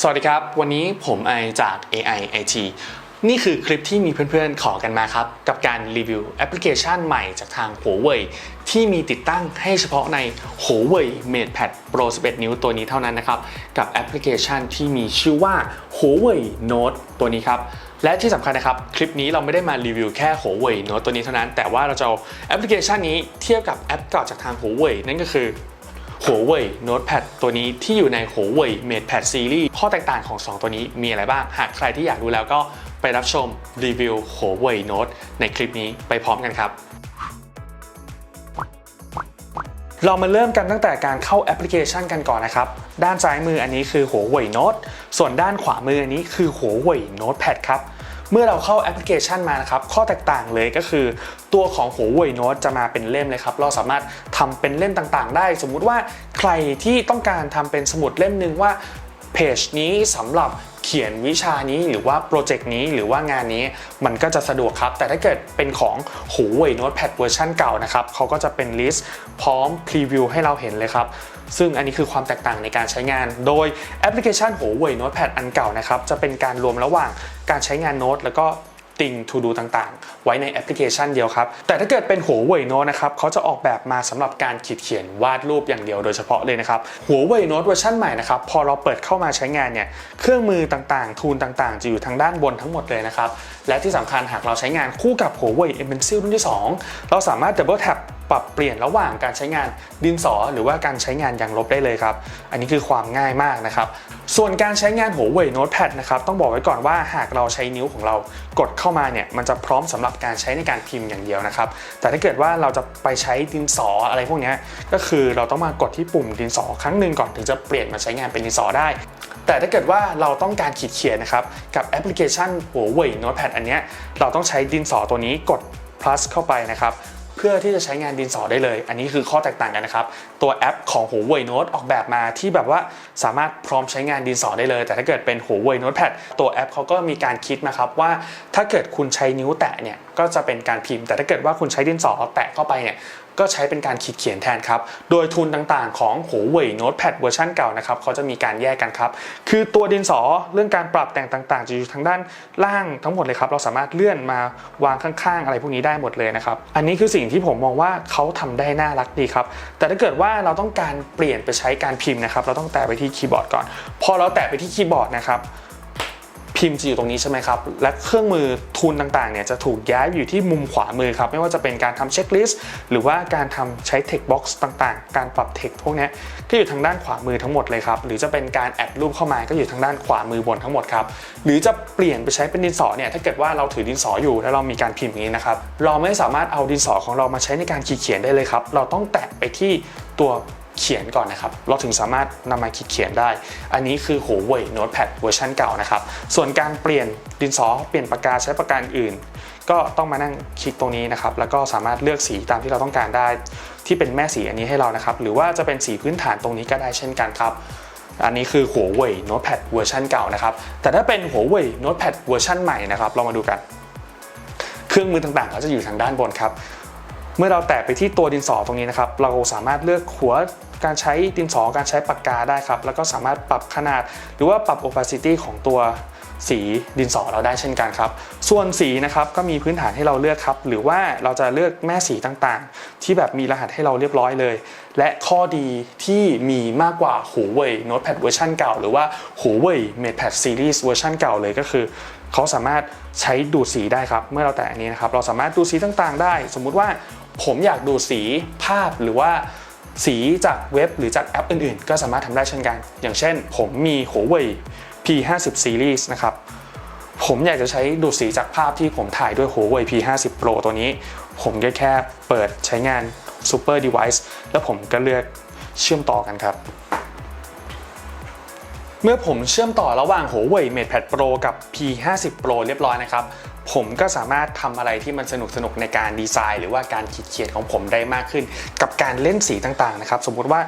สวัสดีครับ วันนี้ผมไอจาก AI IT นี่คือคลิปที่มีเพื่อนๆ ขอกันมาครับ กับการรีวิวแอปพลิเคชันใหม่จากทาง Huawei ที่มีติดตั้งให้เฉพาะใน Huawei MatePad Pro 11 นิ้วตัวนี้เท่านั้นนะครับ กับแอปพลิเคชันที่มีชื่อว่า Huawei Note ตัวนี้ครับและที่สำคัญนะครับ คลิปนี้เราไม่ได้มารีวิวแค่ Huawei Note ตัวนี้เท่านั้น แต่ว่าเราจะเอาแอปพลิเคชันนี้เทียบกับแอปเก่าจากทาง Huawei นั่นก็คือ Huawei Notepad ตัวนี้ที่อยู่ใน Huawei MatePad Series ข้อแตกต่างของ 2 ตัวนี้มีอะไรบ้าง หากใครที่อยากรู้แล้วก็ไปรับชมรีวิว Huawei Note ในคลิปนี้ไปพร้อมกันครับเรามาเริ่มกันตั้งแต่การเข้าแอปพลิเคชันกันก่อนนะครับ ด้านซ้ายมืออันนี้คือ Huawei Note ส่วนด้านขวามืออันนี้คือ Huawei Notepad ครับ เมื่อเราเข้าแอปพลิเคชันมานะครับ ข้อแตกต่างเลยก็คือ ตัวของ Huawei Note จะมาเป็นเล่มเลยครับ เราสามารถทำเป็นเล่มต่างๆ ได้ สมมุติว่าใครที่ต้องการทำเป็นสมุดเล่มหนึ่งว่าเพจนี้สำหรับเขียนวิชานี้หรือว่าโปรเจกต์นี้หรือว่างานนี้มันก็จะสะดวกครับ แต่ถ้าเกิดเป็นของ Huawei Notepad เวอร์ชันเก่านะครับเขาก็จะเป็นลิสต์พร้อมพรีวิวให้เราเห็นเลยครับ ซึ่งอันนี้คือความแตกต่างในการใช้งาน โดยแอปพลิเคชัน Huawei Notepad อันเก่านะครับจะเป็นการรวมระหว่างการใช้งานโน้ตแล้วก็ติง to do ต่างๆ ไว้ในแอปพลิเคชันเดียวครับ แต่ถ้าเกิดเป็น Huawei Note นะครับเขาจะออกแบบมาสำหรับการขีดเขียนวาดรูปอย่างเดียวโดยเฉพาะเลยนะครับ Huawei Note เวอร์ชันใหม่นะครับพอเราเปิดเข้ามาใช้งานเนี่ยเครื่องมือต่างๆ ทูลต่างๆ จะอยู่ทางด้านบนทั้งหมดเลยนะครับ และที่สำคัญหากเราใช้งานคู่กับ Huawei M Pencil รุ่นที่ 2 เราสามารถ Double Tap ปรับเปลี่ยนระหว่างการใช้งานดินสอ หรือว่าการใช้งานยางลบได้เลยครับ อันนี้คือความง่ายมากนะครับ ส่วนการใช้งาน Huawei Notepad นะครับต้องบอกไว้ก่อนว่าหากเราใช้นิ้วของเรากดเข้ามาเนี่ยมันจะพร้อมสำหรับการใช้ในการพิมพ์อย่างเดียวนะครับ แต่ถ้าเกิดว่าเราจะไปใช้ดินสออะไรพวกนี้ก็คือเราต้องมากดที่ปุ่มดินสอครั้งหนึ่งก่อนถึงจะเปลี่ยนมาใช้งานเป็นดินสอได้ แต่ถ้าเกิดว่าเราต้องการขีดเขียนนะครับกับแอปพลิเคชัน Huawei Notepad อันนี้เราต้องใช้ดินสอตัวนี้กด plus เข้าไปนะครับ พื่อที่จะใช้งานดินสอได้เลย อันนี้คือข้อแตกต่างกันนะครับ ตัวแอปของหัวเว่ยโน้ตออกแบบมาที่แบบว่าสามารถพร้อมใช้งานดินสอได้เลย แต่ถ้าเกิดเป็นหัวเว่ยโน้ตแพดตัวแอปเขาก็มีการคิดนะครับว่าถ้าเกิดคุณใช้นิ้วแตะเนี่ยก็จะเป็นการพิมพ์ แต่ถ้าเกิดว่าคุณใช้ดินสอแตะเข้าไปเนี่ย ก็ใช้เป็นการขีดเขียนแทนครับ โดยทุนต่างๆ ของ Huawei Notepad เวอร์ชันเก่านะครับเขาจะมีการแยกกันครับ คือตัวดินสอเรื่องการปรับแต่งต่างๆจะอยู่ทางด้านล่างทั้งหมดเลยครับ เราสามารถเลื่อนมาวางข้างๆ อะไรพวกนี้ได้หมดเลยนะครับ อันนี้คือสิ่งที่ผมมองว่าเขาทำได้น่ารักดีครับ แต่ถ้าเกิดว่าเราต้องการเปลี่ยนไปใช้การพิมพ์นะครับ เราต้องแตะไปที่คีย์บอร์ดก่อน พอเราแตะไปที่คีย์บอร์ดนะครับ พิมพ์จะอยู่ตรงนี้ใช่ไหมครับ และเครื่องมือทูลต่างๆเนี่ยจะถูกย้ายอยู่ที่มุมขวามือครับ ไม่ว่าจะเป็นการทำเช็คลิสต์หรือว่าการทำใช้ text box ต่างๆ การปรับ text พวกนี้ก็อยู่ทางด้านขวามือทั้งหมดเลยครับ หรือจะเป็นการแอดรูปเข้ามาก็อยู่ทางด้านขวามือบนทั้งหมดครับ หรือจะเปลี่ยนไปใช้เป็นดินสอเนี่ยถ้าเกิดว่าเราถือดินสออยู่แล้วเรามีการพิมพ์อย่างนี้นะครับ เราไม่สามารถเอาดินสอของเรามาใช้ในการขีดเขียนได้เลยครับ เราต้องแตะไปที่ตัว เขียนก่อนนะครับ เราถึงสามารถนำมาขีดเขียนได้ อันนี้คือ Huawei Notepad เวอร์ชันเก่านะครับ ส่วนการเปลี่ยนดินสอเปลี่ยนปากกาใช้ปากกาอื่น ก็ต้องมานั่งคลิกตรงนี้นะครับ แล้วก็สามารถเลือกสีตามที่เราต้องการได้ ที่เป็นแม่สีอันนี้ให้เรานะครับ หรือว่าจะเป็นสีพื้นฐานตรงนี้ก็ได้เช่นกันครับอันนี้คือ Huawei Notepad เวอร์ชันเก่านะครับ แต่ถ้าเป็น Huawei Notepad เวอร์ชันใหม่นะครับ เรามาดูกัน เครื่องมือต่างๆ ก็จะอยู่ทางด้านบนครับ เมื่อเราแตะไปที่ตัวดินสอตรงนี้นะครับ เราสามารถเลือกหัวการใช้ดินสอการใช้ปากกาได้ครับ แล้วก็สามารถปรับขนาด หรือว่าปรับ opacity ของตัวสีดินสอเราได้เช่นกันครับ ส่วนสีนะครับก็มีพื้นฐานให้เราเลือกครับ หรือว่าเราจะเลือกแม่สีต่างๆ ที่แบบมีรหัสให้เราเรียบร้อยเลย และข้อดีที่มีมากกว่า Huawei Notepad เวอร์ชันเก่า หรือว่า Huawei MatePad Series เวอร์ชันเก่าเลยก็คือ เขาสามารถใช้ดูดสีได้ครับ เมื่อเราแตะอันนี้นะครับ เราสามารถดูดสีต่างๆ ได้ สมมุติว่าผมอยากดูดสีภาพหรือว่าสีจากเว็บหรือจากแอปอื่นๆ ก็สามารถทำได้เช่นกัน อย่างเช่น ผมมี Huawei P50 Series นะครับผมอยากจะใช้ดูดสีจากภาพที่ผมถ่ายด้วย Huawei P50 Pro ตัวนี้ ผมก็แค่เปิดใช้งาน Super Device แล้วผมก็เลือกเชื่อมต่อกันครับ เมื่อผมเชื่อมต่อระหว่าง Huawei MatePad Pro กับ P50 Pro เรียบร้อยนะครับผมก็สามารถทำอะไรที่มันสนุกสนุกๆในการดีไซน์ หรือว่าการขีดเขียนของผมได้มากขึ้น กับการเล่นสีต่างๆนะครับ สมมุติว่า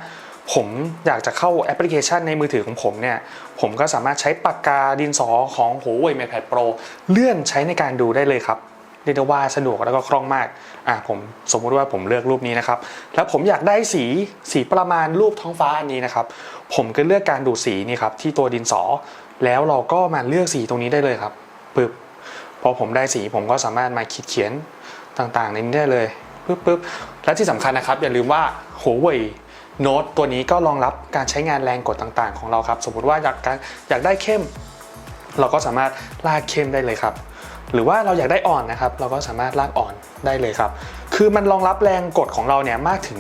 ผมอยากจะเข้าแอปพลิเคชันในมือถือของผมเนี่ย ผมก็สามารถใช้ปากกาดินสอของ Huawei MatePad Pro เลื่อนใช้ในการดูได้เลยครับ เรียกได้ว่าสะดวกแล้วก็คล่องมากอะผมสมมุติว่าผมเลือกรูปนี้นะครับ แล้วผมอยากได้สีสีประมาณรูปท้องฟ้าอันนี้นะครับ ผมก็เลือกการดูดสีนี่ครับที่ตัวดินสอ แล้วเราก็มาเลือกสีตรงนี้ได้เลยครับปึ๊บพอผมได้สีผมก็สามารถมาขีดเขียนต่างๆในนี้ได้เลยปึ๊บปึ๊บและที่สำคัญนะครับ อย่าลืมว่า Huawei Note ตัวนี้ก็รองรับการใช้งานแรงกดต่างๆ ของเราครับ สมมุติว่าอยากการอยากได้เข้ม เราก็สามารถลากเข้มได้เลยครับ หรือว่าเราอยากได้อ่อนนะครับ เราก็สามารถลากอ่อนได้เลยครับ คือมันรองรับแรงกดของเราเนี่ยมากถึง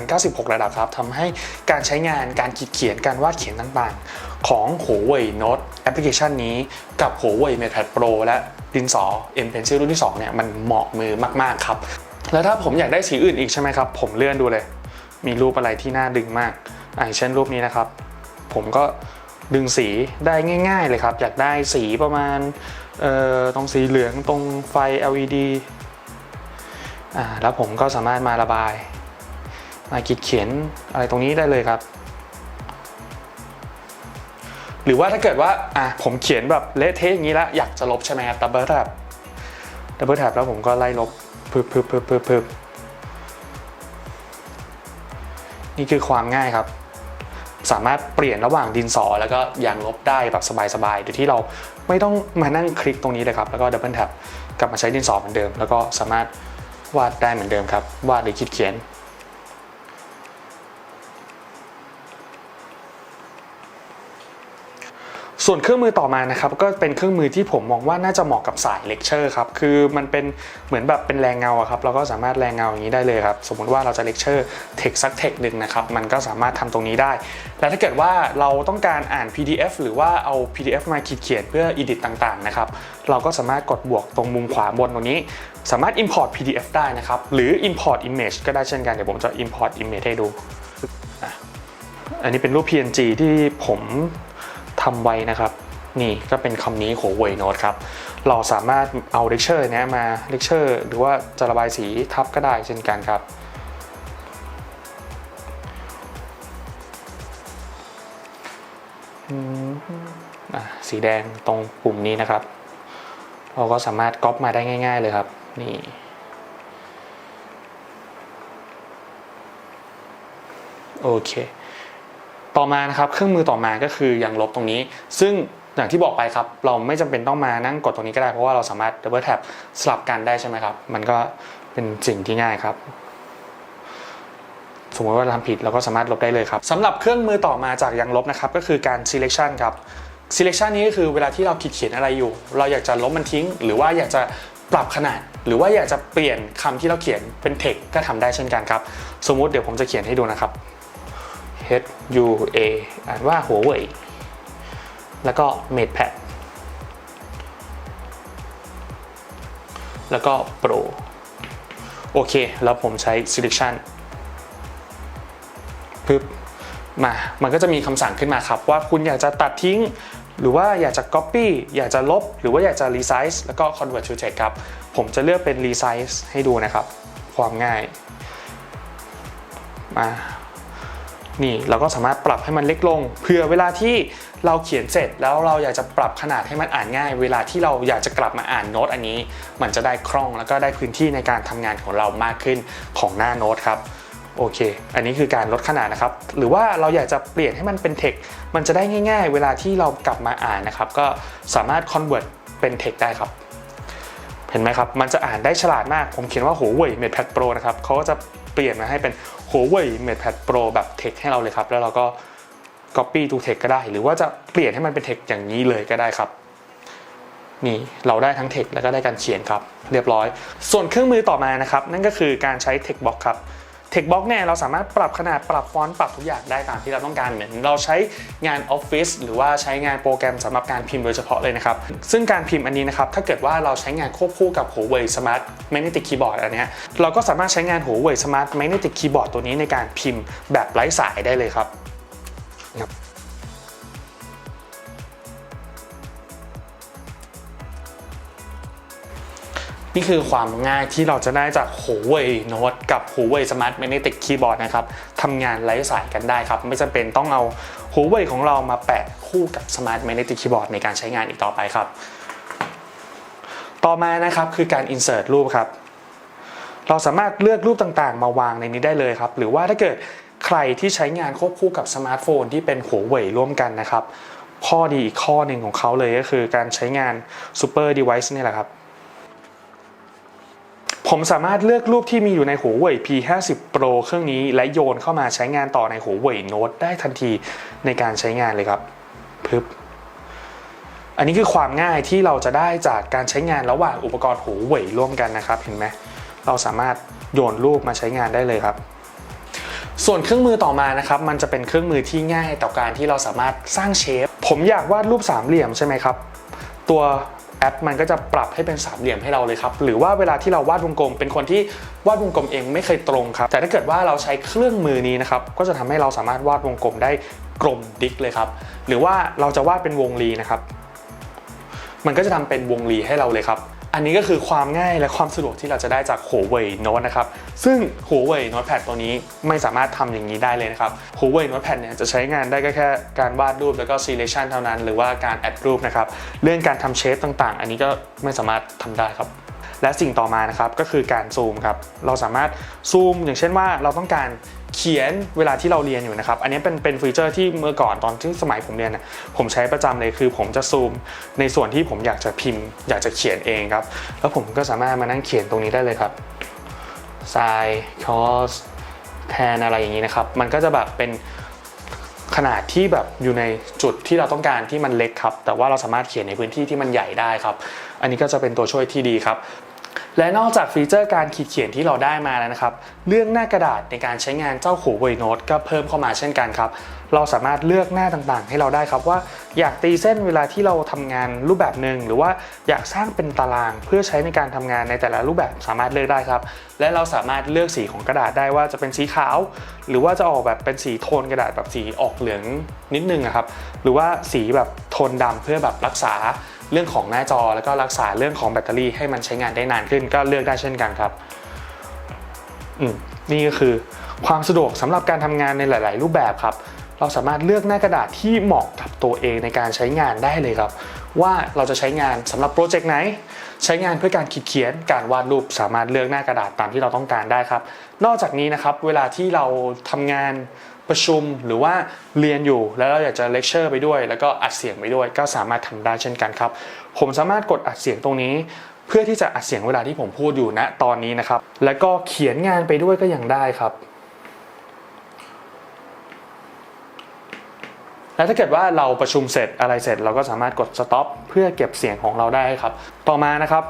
4,096 ระดับครับทำให้การใช้งานการขีดเขียนการวาดเขียนต่างๆ ของ Huawei Note แอปพลิเคชันนี้กับ Huawei MatePad Pro และดินสอ M Pencil รุ่นที่ 2 เนี่ยมันเหมาะมือมากๆครับ แล้วถ้าผมอยากได้สีอื่นอีกใช่ไหมครับ ผมเลื่อนดูเลย มีรูปอะไรที่น่าดึงมากอ่าอย่างเช่นรูปนี้นะครับ ผมก็ ดึงสีได้ง่ายๆเลยครับ อยากได้สีประมาณตรงสีเหลืองตรงไฟ LED อ่าแล้วผมก็สามารถมาระบาย มาขีดเขียนอะไรตรงนี้ได้เลยครับ หรือว่าถ้าเกิดว่าอะผมเขียนแบบเละเทะอย่างนี้แล้วอยากจะลบใช่ไหมครับดับเบิลแท็บดับเบิลแท็บแล้วผมก็ไล่ลบพึบพึบพึบพึบพึบนี่คือความง่ายครับ สามารถเปลี่ยนระหว่างดินสอ แล้วก็ยางลบได้แบบสบายๆ โดยที่เราไม่ต้องมานั่งคลิกตรงนี้เลยครับ แล้วก็ดับเบิลแท็บกลับมาใช้ดินสอเหมือนเดิม แล้วก็สามารถวาดได้เหมือนเดิมครับ วาดหรือคิดเขียน ส่วนเครื่องมือต่อมานะครับก็เป็นเครื่องมือที่ผมมองว่าน่าจะเหมาะกับสายเลคเชอร์ครับคือมันเป็นเหมือนแบบเป็นแรงเงาอะครับเราก็สามารถแรงเงาอย่างนี้ได้เลยครับสมมติว่าเราจะเลคเชอร์เทคสักเทคหนึ่งนะครับมันก็สามารถทำตรงนี้ได้ และถ้าเกิดว่าเราต้องการอ่าน PDF หรือว่าเอา PDF มาขีดเขียนเพื่อ edit ต่างๆนะครับเราก็สามารถกดบวกตรงมุมขวาบนตรงนี้ สามารถ import PDF ได้นะครับหรือ import image ก็ได้เช่นกันเดี๋ยวผมจะ import image ให้ดูอันนี้เป็นรูป PNG ที่ผม ทำไว้นะครับ นี่ก็เป็นคำนี้ของ w a y Note ครับ เราสามารถเอาเลคเชอร์เนี้ยมาเลคเชอร์หรือว่าจะระบายสีทับก็ได้เช่นกันครับอืมอะสีแดงตรงปุ่มนี้นะครับ เราก็สามารถก๊อปมาได้ง่าย ๆ เลยครับ นี่โอเค ต่อมานะครับเครื่องมือต่อมาก็คือยังลบตรงนี้ ซึ่งอย่างที่บอกไปครับ เราไม่จำเป็นต้องมานั่งกดตรงนี้ก็ได้เพราะว่าเราสามารถดับเบิลแท็บสลับกันได้ใช่ไหมครับ มันก็เป็นสิ่งที่ง่ายครับ สมมติว่าทำผิดเราก็สามารถลบได้เลยครับสำหรับเครื่องมือต่อมาจากยังลบนะครับ ก็คือการ selection ครับ selection นี้ก็คือเวลาที่เราขีดเขียนอะไรอยู่ เราอยากจะลบมันทิ้ง หรือว่าอยากจะปรับขนาด หรือว่าอยากจะเปลี่ยนคำที่เราเขียนเป็น text ก็ทำได้เช่นกันครับ สมมุติเดี๋ยวผมจะเขียนให้ดูนะครับ H U A อ่านว่าหัวเว่ยแล้วก็ MatePad แล้วก็ Pro โอเค แล้วผมใช้ selection ปึ๊บมา มันก็จะมีคำสั่งขึ้นมาครับ ว่าคุณอยากจะตัดทิ้ง หรือว่าอยากจะ copy อยากจะลบ หรือว่าอยากจะ resize แล้วก็ convert to text ครับ ผมจะเลือกเป็น resize ให้ดูนะครับ ความง่าย มา นี่เราก็สามารถปรับให้มันเล็กลงเพื่อเวลาที่เราเขียนเสร็จแล้วเราอยากจะปรับขนาดให้มันอ่านง่าย เวลาที่เราอยากจะกลับมาอ่านโน้ตอันนี้ มันจะได้คล่องแล้วก็ได้พื้นที่ในการทำงานของเรามากขึ้นของหน้าโน้ตครับโอเค อันนี้คือการลดขนาดนะครับ หรือว่าเราอยากจะเปลี่ยนให้มันเป็น text มันจะได้ง่าย ๆ เวลาที่เรากลับมาอ่านนะครับ ก็สามารถ convert เป็น text ได้ครับ เห็นไหมครับ มันจะอ่านได้ฉลาดมาก ผมเขียนว่า Huawei MatePad Pro นะครับเขาก็จะเปลี่ยนมาให้เป็น Huawei MatePad Pro แบบ text ให้เราเลยครับ แล้วเราก็ copy to text ก็ได้ หรือว่าจะเปลี่ยนให้มันเป็น text อย่างนี้เลยก็ได้ครับ นี่เราได้ทั้ง text แล้วก็ได้การเขียนครับ เรียบร้อย ส่วนเครื่องมือต่อมานะครับ นั่นก็คือการใช้ text box ครับ เทคบล็อกเนี่ยเราสามารถปรับขนาดปรับฟอนต์ปรับทุกอย่างได้ตามที่เราต้องการเหมือนเราใช้งานออฟฟิศหรือว่าใช้งานโปรแกรมสำหรับการพิมพ์โดยเฉพาะเลยนะครับ ซึ่งการพิมพ์อันนี้นะครับ ถ้าเกิดว่าเราใช้งานควบคู่กับ Huawei Smart Magnetic Keyboard อันนี้เราก็สามารถใช้งาน Huawei Smart Magnetic Keyboard ตัวนี้ในการพิมพ์แบบไร้สายได้เลยครับ นี่คือความง่ายที่เราจะได้จาก Huawei Note กับ Huawei Smart Magnetic Keyboard นะครับทำงานไร้สายกันได้ครับ ไม่จำเป็นต้องเอา Huawei ของเรามาแปะคู่กับ Smart Magnetic Keyboard ในการใช้งานอีกต่อไปครับ ต่อมานะครับคือการ insert รูปครับ เราสามารถเลือกรูปต่างๆ มาวางในนี้ได้เลยครับ หรือว่าถ้าเกิดใครที่ใช้งานควบคู่กับสมาร์ทโฟนที่เป็นหัวเว่ยร่วมกันนะครับข้อดีอีกข้อหนึ่งของเขาเลยก็คือการใช้งาน Super Device นี่แหละครับ ผมสามารถเลือกรูปที่มีอยู่ในหัวเว่ย P50 Pro เครื่องนี้และโยนเข้ามาใช้งานต่อในหัวเว่ย Note ได้ทันทีในการใช้งานเลยครับพึบอันนี้คือความง่ายที่เราจะได้จากการใช้งานระหว่างอุปกรณ์หัวเว่ยร่วมกันนะครับ เห็นไหมเราสามารถโยนรูปมาใช้งานได้เลยครับ ส่วนเครื่องมือต่อมานะครับ มันจะเป็นเครื่องมือที่ง่ายต่อการที่เราสามารถสร้างเชฟ ผมอยากวาดรูปสามเหลี่ยมใช่ไหมครับ ตัว ปมันก็จะปรับให้เป็นสามเหลี่ยมให้เราเลยครับ หรือว่าเวลาที่เราวาดวงกลม เป็นคนที่วาดวงกลมเองไม่เคยตรงครับ แต่ถ้าเกิดว่าเราใช้เครื่องมือนี้นะครับ ก็จะทำให้เราสามารถวาดวงกลมได้กลมดิกเลยครับ หรือว่าเราจะวาดเป็นวงรีนะครับ มันก็จะทำเป็นวงรีให้เราเลยครับ อันนี้ก็คือความง่ายและความสะดวกที่เราจะได้จาก Huawei Note นะครับ ซึ่ง Huawei Notepad ตัวนี้ไม่สามารถทำอย่างนี้ได้เลยนะครับ Huawei Notepad เนี่ยจะใช้งานได้ก็แค่การวาดรูปแล้วก็ selection เท่านั้น หรือว่าการแอดรูปนะครับ เรื่องการทำเชฟต่างๆ อันนี้ก็ไม่สามารถทำได้ครับ และสิ่งต่อมานะครับก็คือการซูมครับเราสามารถซูมอย่างเช่นว่าเราต้องการเขียนเวลาที่เราเรียนอยู่นะครับ อันนี้เป็นเป็นฟีเจอร์ที่เมื่อก่อนตอนที่สมัยผมเรียนนะผมใช้ประจำเลยคือผมจะซูมในส่วนที่ผมอยากจะพิมพ์ อยากจะเขียนเองครับ แล้วผมก็สามารถมานั่งเขียนตรงนี้ได้เลยครับ sin cos tan อะไรอย่างนี้นะครับ มันก็จะแบบเป็นขนาดที่แบบอยู่ในจุดที่เราต้องการที่มันเล็กครับ แต่ว่าเราสามารถเขียนในพื้นที่ที่มันใหญ่ได้ครับ อันนี้ก็จะเป็นตัวช่วยที่ดีครับและนอกจากฟีเจอร์การขีดเขียนที่เราได้มาแล้วนะครับ เรื่องหน้ากระดาษในการใช้งานเจ้า Huawei Note ก็เพิ่มเข้ามาเช่นกันครับ เราสามารถเลือกหน้าต่างๆ ให้เราได้ครับว่าอยากตีเส้นเวลาที่เราทำงานรูปแบบหนึ่งหรือว่าอยากสร้างเป็นตารางเพื่อใช้ในการทำงานในแต่ละรูปแบบสามารถเลือกได้ครับ และเราสามารถเลือกสีของกระดาษได้ว่าจะเป็นสีขาว หรือว่าจะออกแบบเป็นสีโทนกระดาษแบบสีออกเหลืองนิดนึงอะครับ หรือว่าสีแบบโทนดำเพื่อแบบรักษา เรื่องของหน้าจอแล้วก็รักษาเรื่องของแบตเตอรี่ให้มันใช้งานได้นานขึ้น ก็เลือกได้เช่นกันครับอืมนี่ก็คือความสะดวกสำหรับการทำงานในหลาย ๆ รูปแบบครับ เราสามารถเลือกหน้ากระดาษที่เหมาะกับตัวเองในการใช้งานได้เลยครับ ว่าเราจะใช้งานสำหรับโปรเจกต์ไหน ใช้งานเพื่อการขีดเขียน การวาดรูปสามารถเลือกหน้ากระดาษตามที่เราต้องการได้ครับ นอกจากนี้นะครับ เวลาที่เราทำงาน ประชุมหรือว่าเรียนอยู่แล้วเราอยากจะเลคเชอร์ไปด้วย แล้วก็อัดเสียงไปด้วยก็สามารถทำได้เช่นกันครับ ผมสามารถกดอัดเสียงตรงนี้ เพื่อที่จะอัดเสียงเวลาที่ผมพูดอยู่ณตอนนี้นะครับ แล้วก็เขียนงานไปด้วยก็ยังได้ครับและถ้าเกิดว่าเราประชุมเสร็จอะไรเสร็จ เราก็สามารถกด stop เพื่อเก็บเสียงของเราได้ครับ ต่อมานะครับ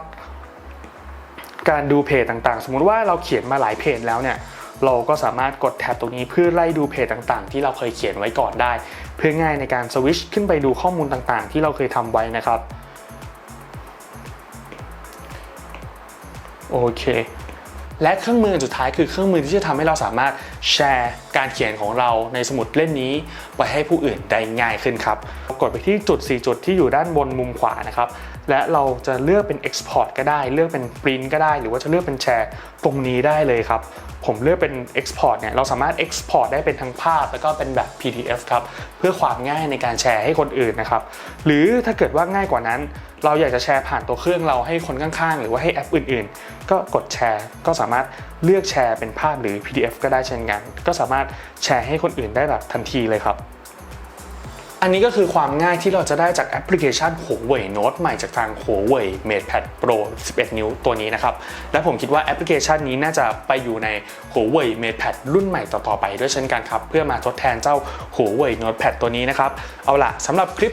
การดูเพจต่างๆ สมมุติว่าเราเขียนมาหลายเพจแล้วเนี่ย เราก็สามารถกดแท็บตรงนี้เพื่อไล่ดูเพจต่างๆ ที่เราเคยเขียนไว้ก่อนได้ เพื่อง่ายในการสวิชขึ้นไปดูข้อมูลต่างๆ ที่เราเคยทำไว้นะครับโอเคและเครื่องมือสุดท้ายคือเครื่องมือที่จะทำให้เราสามารถแชร์การเขียนของเราในสมุดเล่มนี้ ไปให้ผู้อื่นได้ง่ายขึ้นครับกดไปที่จุด 4 จุดที่อยู่ด้านบนมุมขวานะครับ และเราจะเลือกเป็น Export ก็ได้ เลือกเป็น Print ก็ได้ หรือว่าจะเลือกเป็นแชร์ตรงนี้ได้เลยครับ ผมเลือกเป็น Export เนี่ย เราสามารถ Export ได้เป็นทั้งภาพ แล้วก็เป็นแบบ PDF ครับ เพื่อความง่ายในการแชร์ให้คนอื่นนะครับ หรือถ้าเกิดว่าง่ายกว่านั้น เราอยากจะแชร์ผ่านตัวเครื่องเราให้คนข้างๆ หรือว่าให้แอปอื่นๆ ก็กดแชร์ ก็สามารถเลือกแชร์เป็นภาพหรือ PDF ก็ได้เช่นกัน ก็สามารถแชร์ให้คนอื่นได้แบบทันทีเลยครับ อันนี้ก็คือความง่ายที่เราจะได้จากแอปพลิเคชัน Huawei Note ใหม่จากทาง Huawei MatePad Pro 11 นิ้วตัวนี้นะครับ และผมคิดว่าแอปพลิเคชันนี้น่าจะไปอยู่ใน Huawei MatePad รุ่นใหม่ต่อๆไปด้วยเช่นกันครับ เพื่อมาทดแทนเจ้า Huawei Notepad ตัวนี้นะครับ เอาล่ะสำหรับคลิป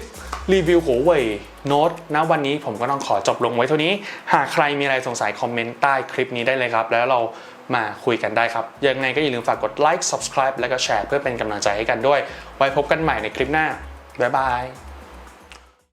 รีวิว Huawei Note ณวันนี้ผมก็ต้องขอจบลงไว้เท่านี้ หากใครมีอะไรสงสัยคอมเมนต์ใต้คลิปนี้ได้เลยครับ แล้วเรามาคุยกันได้ครับ ยังไงก็อย่าลืมฝากกดไลค์ subscribe และก็แชร์เพื่อเป็นกำลังใจให้กันด้วย ไว้พบกันใหม่ในคลิปหน้า บ๊ายบาย